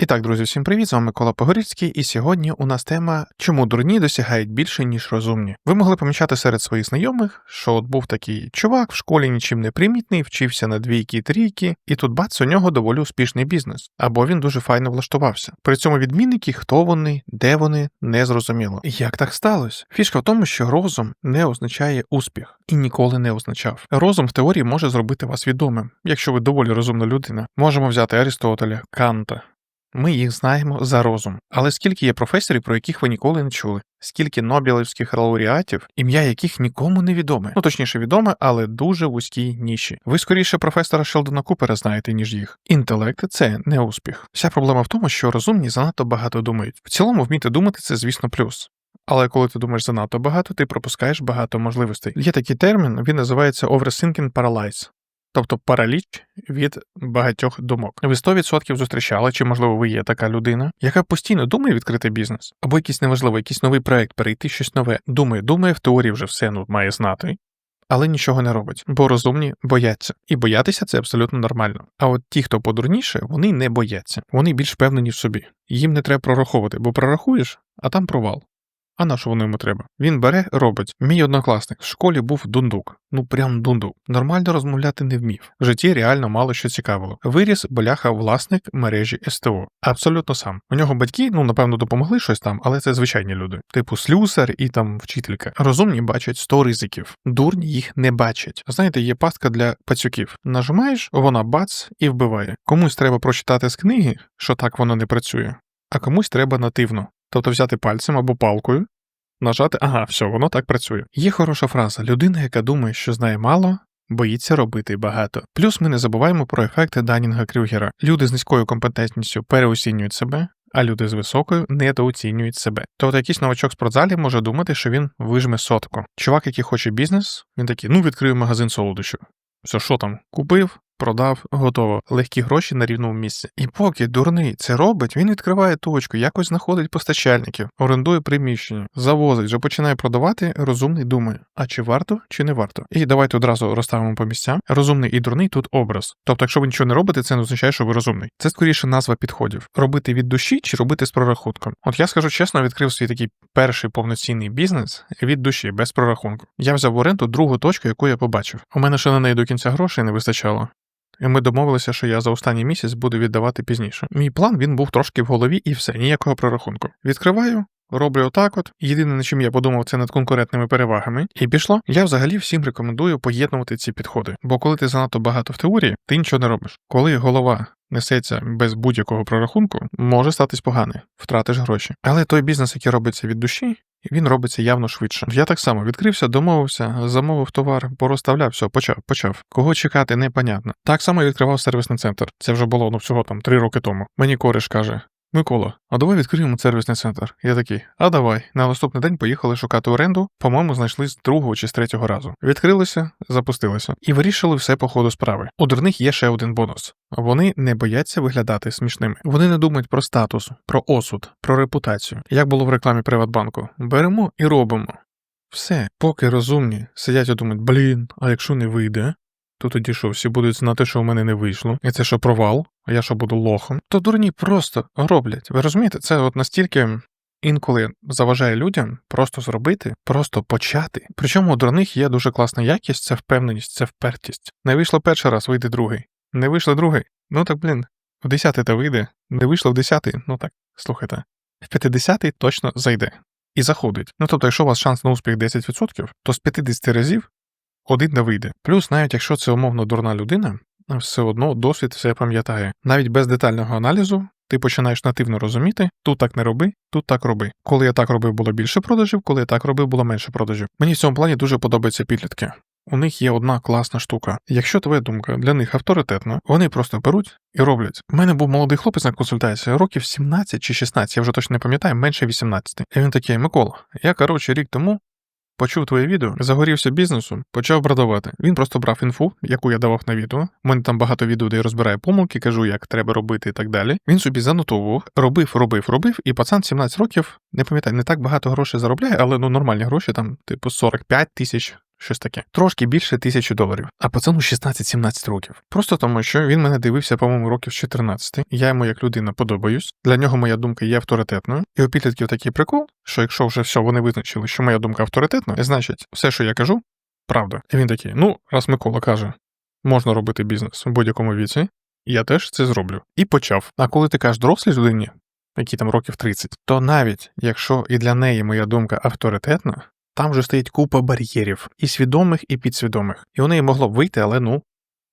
І так, друзі, всім привіт! З вами Микола Погорільський, і сьогодні у нас тема чому дурні досягають більше, ніж розумні. Ви могли помічати серед своїх знайомих, що от був такий чувак в школі нічим не примітний, вчився на двійки трійки, і тут бац, у нього доволі успішний бізнес, або він дуже файно влаштувався. При цьому відмінники, хто вони, де вони, не зрозуміло. Як так сталося? Фішка в тому, що розум не означає успіх і ніколи не означав. Розум в теорії може зробити вас відомим, якщо ви доволі розумна людина. Можемо взяти Арістотеля, Канта. Ми їх знаємо за розум. Але скільки є професорів, про яких ви ніколи не чули? Скільки нобелівських лауреатів, ім'я яких нікому не відоме, ну точніше відоме, але дуже вузькій ніші. Ви скоріше професора Шелдона Купера знаєте, ніж їх. Інтелект це не успіх. Вся проблема в тому, що розумні занадто багато думають. В цілому вміти думати це, звісно, плюс. Але коли ти думаєш занадто багато, ти пропускаєш багато можливостей. Є такий термін, він називається overthinking paralysis. Тобто параліч від багатьох думок. Ви 100% зустрічали, чи можливо ви є така людина, яка постійно думає відкрити бізнес, або якийсь неважливо, якийсь новий проект, перейти щось нове. Думає, думає, в теорії вже все ну, має знати, але нічого не робить, бо розумні бояться. І боятися це абсолютно нормально. А от ті, хто подурніше, вони не бояться, вони більш впевнені в собі. Їм не треба прораховувати, бо прорахуєш, а там провал. А на що воно йому треба? Він бере, робить. Мій однокласник в школі був дундук. Ну прям дундук. Нормально розмовляти не вмів. В житті реально мало що цікавило. Виріс боляха власник мережі СТО. Абсолютно сам. У нього батьки, ну напевно, допомогли щось там, але це звичайні люди, типу слюсар і там вчителька. Розумні бачать 100 ризиків. Дурні їх не бачать. Знаєте, є пастка для пацюків. Нажимаєш, вона бац і вбиває. Комусь треба прочитати з книги, що так воно не працює, а комусь треба нативно. Тобто взяти пальцем або палкою, нажати, ага, все, воно так працює. Є хороша фраза: людина, яка думає, що знає мало, боїться робити багато. Плюс ми не забуваємо про ефекти Данінга Крюгера. Люди з низькою компетентністю переоцінюють себе. А люди з високою недооцінюють себе. Тобто якийсь новачок в спортзалі може думати, що він вижме сотку. Чувак, який хоче бізнес, він такий, ну відкрию магазин солодощів. Все, що там? Купив, продав, готово. Легкі гроші на рівному місці. І поки дурний це робить, він відкриває точку, якось знаходить постачальників, орендує приміщення, завозить, вже починає продавати, розумний думає, а чи варто, чи не варто. І давайте одразу розставимо по місцям. Розумний і дурний тут образ. Тобто, якщо ви нічого не робите, це не означає, що ви розумний. Це скоріше назва підходів: робити від душі чи робити з прорахунком. От я скажу чесно, відкрив свій такий перший повноцінний бізнес від душі, без прорахунку. Я взяв в оренду другу точку, яку я побачив. У мене ще на неї до кінця грошей не вистачало. І ми домовилися, що я за останній місяць буду віддавати пізніше. Мій план він був трошки в голові і все, ніякого прорахунку. Відкриваю. Роблю отак от. Єдине, на чим я подумав, це над конкурентними перевагами. І пішло. Я взагалі всім рекомендую поєднувати ці підходи. Бо коли ти занадто багато в теорії, ти нічого не робиш. Коли голова несеться без будь-якого прорахунку, може статись погане, втратиш гроші. Але той бізнес, який робиться від душі, він робиться явно швидше. Я так само відкрився, домовився, замовив товар, порозставляв, все, почав, почав. Кого чекати, непонятно. Так само відкривав сервісний центр. Це вже було ну всього там три роки тому. Мені кореш каже. Микола, а давай відкриємо сервісний центр. Я такий, а давай. На наступний день поїхали шукати оренду, по-моєму, знайшли з другого чи з третього разу. Відкрилися, запустилися і вирішили все по ходу справи. У дурних є ще один бонус. Вони не бояться виглядати смішними. Вони не думають про статус, про осуд, про репутацію. Як було в рекламі Приватбанку, беремо і робимо. Все, поки розумні сидять і думають, блін, а якщо не вийде, то тоді що, всі будуть знати, що у мене не вийшло, і це що провал, а я що буду лохом, то дурні просто роблять. Ви розумієте, це от настільки. Інколи заважає людям просто зробити, просто почати. Причому у дурних є дуже класна якість, це впевненість, це впертість. Не вийшло перший раз, вийде другий. Не вийшло другий. Ну так блін, в десятий та вийде, не вийшло в десятий, ну так, слухайте, в п'ятидесятий точно зайде і заходить. Ну тобто, якщо у вас шанс на успіх 10%, то з 50 разів один не вийде. Плюс, навіть якщо це умовно дурна людина, все одно досвід все пам'ятає. Навіть без детального аналізу ти починаєш нативно розуміти, тут так не роби, тут так роби. Коли я так робив, було більше продажів, коли я так робив, було менше продажів. Мені в цьому плані дуже подобаються підлітки. У них є одна класна штука. Якщо твоя думка для них авторитетна, вони просто беруть і роблять. У мене був молодий хлопець на консультації, років 17 чи 16, я вже точно не пам'ятаю, менше 18. І він такий, Микола, я коротше рік тому Почув твоє відео, загорівся бізнесом, почав продавати. Він просто брав інфу, яку я давав на відео. У мене там багато відео, де я розбираю помилки, кажу, як треба робити і так далі. Він собі занотовував, робив, робив, робив, і пацан 17 років, не пам'ятаю, не так багато грошей заробляє, але ну нормальні гроші, там, типу, 45 тисяч щось таке. Трошки більше тисячі доларів, а пацану 16-17 років. Просто тому, що він мене дивився, по-моєму, років з 14. Я йому як людина подобаюсь. Для нього моя думка є авторитетною. І у підлітків такий прикол, що якщо вже все, вони визначили, що моя думка авторитетна, значить, все, що я кажу, правда. І він такий: ну, раз Микола каже, можна робити бізнес в будь-якому віці, я теж це зроблю. І почав. А коли ти кажеш дорослій людині, які там років 30, то навіть якщо і для неї моя думка авторитетна, там вже стоїть купа бар'єрів, і свідомих, і підсвідомих. І у неї могло б вийти, але ну,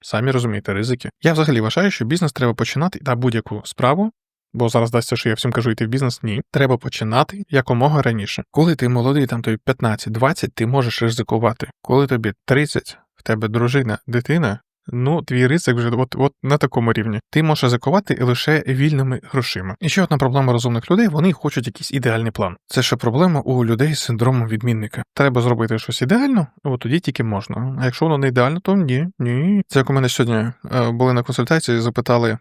самі розумієте, ризики. Я взагалі вважаю, що бізнес треба починати на будь-яку справу. Бо зараз дасться, що я всім кажу йти в бізнес. Ні, треба починати якомога раніше. Коли ти молодий, там тобі 15-20, ти можеш ризикувати. Коли тобі 30, в тебе дружина, дитина, ну твій ризик вже от, от на такому рівні. Ти можеш ризикувати лише вільними грошима. І ще одна проблема розумних людей: вони хочуть якийсь ідеальний план. Це ще проблема у людей з синдромом відмінника. Треба зробити щось ідеально, от тоді тільки можна. А якщо воно не ідеально, то ні, ні. Це як у мене сьогодні е, були на консультації, запитали.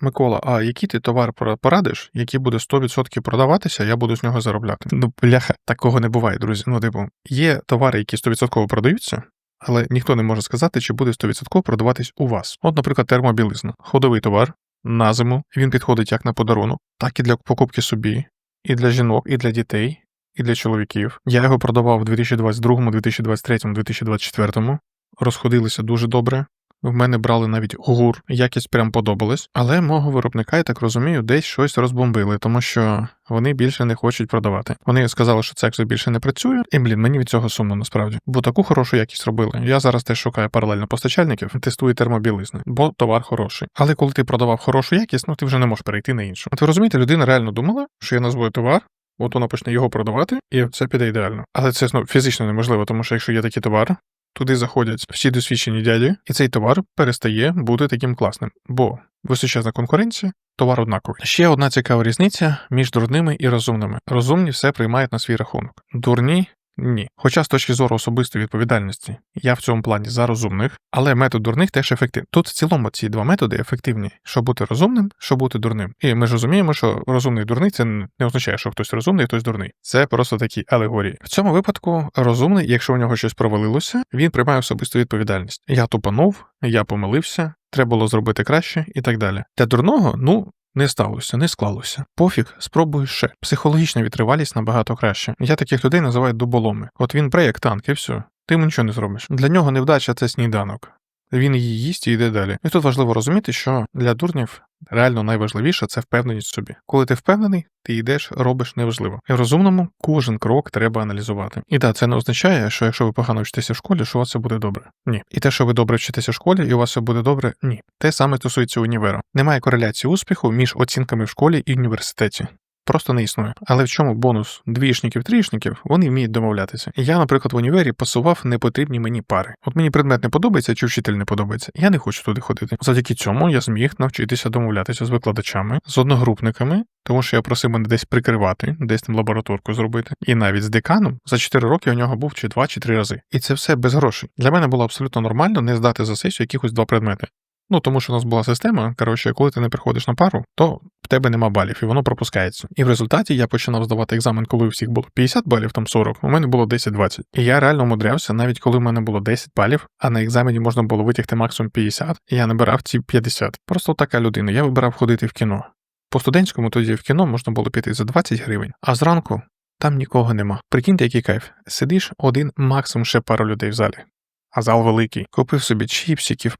Микола, а який ти товар пора- порадиш, який буде 100% продаватися, я буду з нього заробляти. Ну, бляха, такого не буває, друзі. Ну, типу, є товари, які 100% продаються, але ніхто не може сказати, чи буде 100% продаватись у вас. От, наприклад, термобілизна. Ходовий товар на зиму, він підходить як на подарунок, так і для покупки собі, і для жінок, і для дітей, і для чоловіків. Я його продавав у 2022, 2023, 2024. Розходилися дуже добре. В мене брали навіть гур, якість прям подобалась, але мого виробника, я так розумію, десь щось розбомбили, тому що вони більше не хочуть продавати. Вони сказали, що це більше не працює, і блін, мені від цього сумно насправді. Бо таку хорошу якість робили. Я зараз теж шукаю паралельно постачальників, тестую термобілизни, бо товар хороший. Але коли ти продавав хорошу якість, ну ти вже не можеш перейти на іншу. От ви розумієте, людина реально думала, що я назву товар. От вона почне його продавати, і це піде ідеально. Але це ну, фізично неможливо, тому що якщо є такий товар, Туди заходять всі досвідчені дяді, і цей товар перестає бути таким класним, бо височезна конкуренція, товар однаковий. Ще одна цікава різниця між дурними і розумними. Розумні все приймають на свій рахунок. Дурні ні. Хоча з точки зору особистої відповідальності я в цьому плані за розумних, але метод дурних теж ефективний. Тут в цілому ці два методи ефективні, щоб бути розумним, щоб бути дурним. І ми ж розуміємо, що розумний дурний це не означає, що хтось розумний, хтось дурний. Це просто такі алегорії. В цьому випадку розумний, якщо у нього щось провалилося, він приймає особисту відповідальність. Я тупанув, я помилився, треба було зробити краще і так далі. Для дурного, ну. Не сталося, не склалося. Пофіг, спробуй ще. Психологічна відривалість набагато краще. Я таких людей називаю дуболоми. От він бре як танк, і все. Ти йому нічого не зробиш. Для нього невдача це сніданок. Він її їсть і йде далі. І тут важливо розуміти, що для дурнів реально найважливіше це впевненість в собі. Коли ти впевнений, ти йдеш, робиш неважливо. І в розумному кожен крок треба аналізувати. І так, це не означає, що якщо ви погано вчитеся в школі, що у вас все буде добре. Ні. І те, що ви добре вчитеся в школі, і у вас все буде добре, ні. Те саме стосується універу. Немає кореляції успіху між оцінками в школі і університеті. Просто не існує. Але в чому бонус двішників, трішників, вони вміють домовлятися. Я, наприклад, в універі пасував непотрібні мені пари. От мені предмет не подобається чи вчитель не подобається. Я не хочу туди ходити. Завдяки цьому я зміг навчитися домовлятися з викладачами, з одногрупниками, тому що я просив мене десь прикривати, десь там лабораторку зробити. І навіть з деканом за 4 роки у нього був чи 2, чи 3 рази. І це все без грошей. Для мене було абсолютно нормально не здати за сесію якихось два предмети. Ну, тому що у нас була система, коротше, коли ти не приходиш на пару, то в тебе нема балів, і воно пропускається. І в результаті я починав здавати екзамен, коли у всіх було 50 балів, там 40, у мене було 10-20. І я реально умудрявся, навіть коли в мене було 10 балів, а на екзамені можна було витягти максимум 50, і я набирав ці 50. Просто така людина. Я вибирав ходити в кіно. По студентському тоді в кіно можна було піти за 20 гривень, а зранку там нікого нема. Прикиньте, який кайф. Сидиш один, максимум ще пару людей в залі. А зал великий. Купив собі чіпсиків.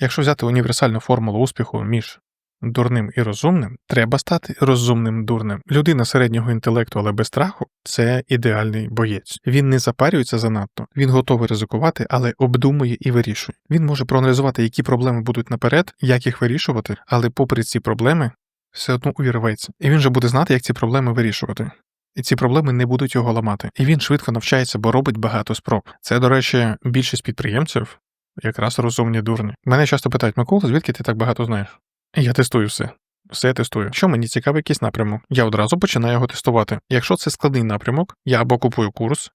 Якщо взяти універсальну формулу успіху між дурним і розумним, треба стати розумним дурним. Людина середнього інтелекту, але без страху це ідеальний боєць. Він не запарюється занадто, він готовий ризикувати, але обдумує і вирішує. Він може проаналізувати, які проблеми будуть наперед, як їх вирішувати, але попри ці проблеми все одно увірветься. І він же буде знати, як ці проблеми вирішувати. І ці проблеми не будуть його ламати. І він швидко навчається, бо робить багато спроб. Це, до речі, більшість підприємців якраз розумні дурні. Мене часто питають, Микола, звідки ти так багато знаєш? Я тестую все. Все тестую. Якщо мені цікавий якийсь напрямок, я одразу починаю його тестувати. Якщо це складний напрямок, я або купую курс,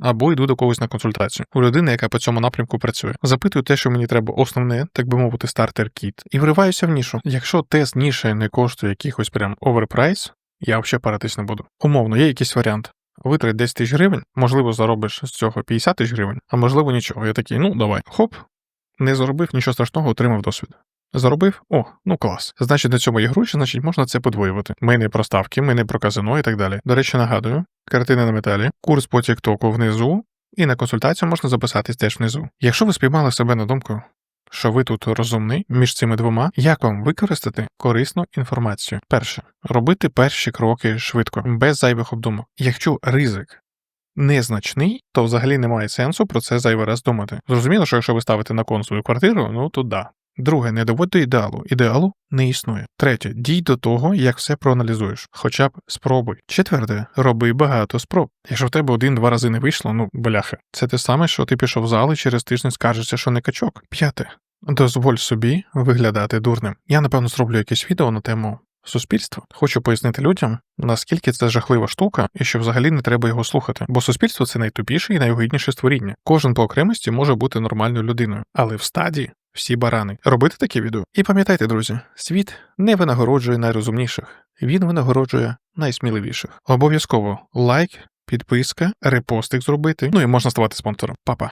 або йду до когось на консультацію у людини, яка по цьому напрямку працює. Запитую те, що мені треба основне, так би мовити, стартер кіт, і вриваюся в нішу. Якщо тест ніше не коштує якихось прям оверпрайс, я взагалі паритись не буду. Умовно, є якийсь варіант. витрать 10 тисяч гривень, можливо, заробиш з цього 50 тисяч гривень, а можливо нічого. Я такий, ну давай, хоп, не заробив нічого страшного, отримав досвід. Заробив? О, ну клас. Значить, на цьому є гроші, значить можна це подвоювати. Ми не про ставки, ми не про казино і так далі. До речі, нагадую, картини на металі, курс по Тіктоку внизу, і на консультацію можна записатись теж внизу. Якщо ви спіймали себе на думку, що ви тут розумний між цими двома, як вам використати корисну інформацію? Перше, робити перші кроки швидко, без зайвих обдумок. Якщо ризик незначний, то взагалі немає сенсу про це зайвий раз думати. Зрозуміло, що якщо ви ставите на кон свою квартиру, ну то да. Друге, не доводь до ідеалу. Ідеалу не існує. Третє, дій до того, як все проаналізуєш. Хоча б спробуй. Четверте, роби багато спроб. Якщо в тебе один-два рази не вийшло, ну бляха. Це те саме, що ти пішов в зал і через тиждень скаржишся, що не качок. П'яте. Дозволь собі виглядати дурним. Я напевно зроблю якесь відео на тему суспільства. Хочу пояснити людям, наскільки це жахлива штука, і що взагалі не треба його слухати. Бо суспільство це найтупіше і найогидніше створіння. Кожен по окремості може бути нормальною людиною, але в стаді всі барани. Робити таке відео. І пам'ятайте, друзі, світ не винагороджує найрозумніших, він винагороджує найсміливіших. Обов'язково лайк, підписка, репостик зробити. Ну і можна ставати спонсором. Па-па.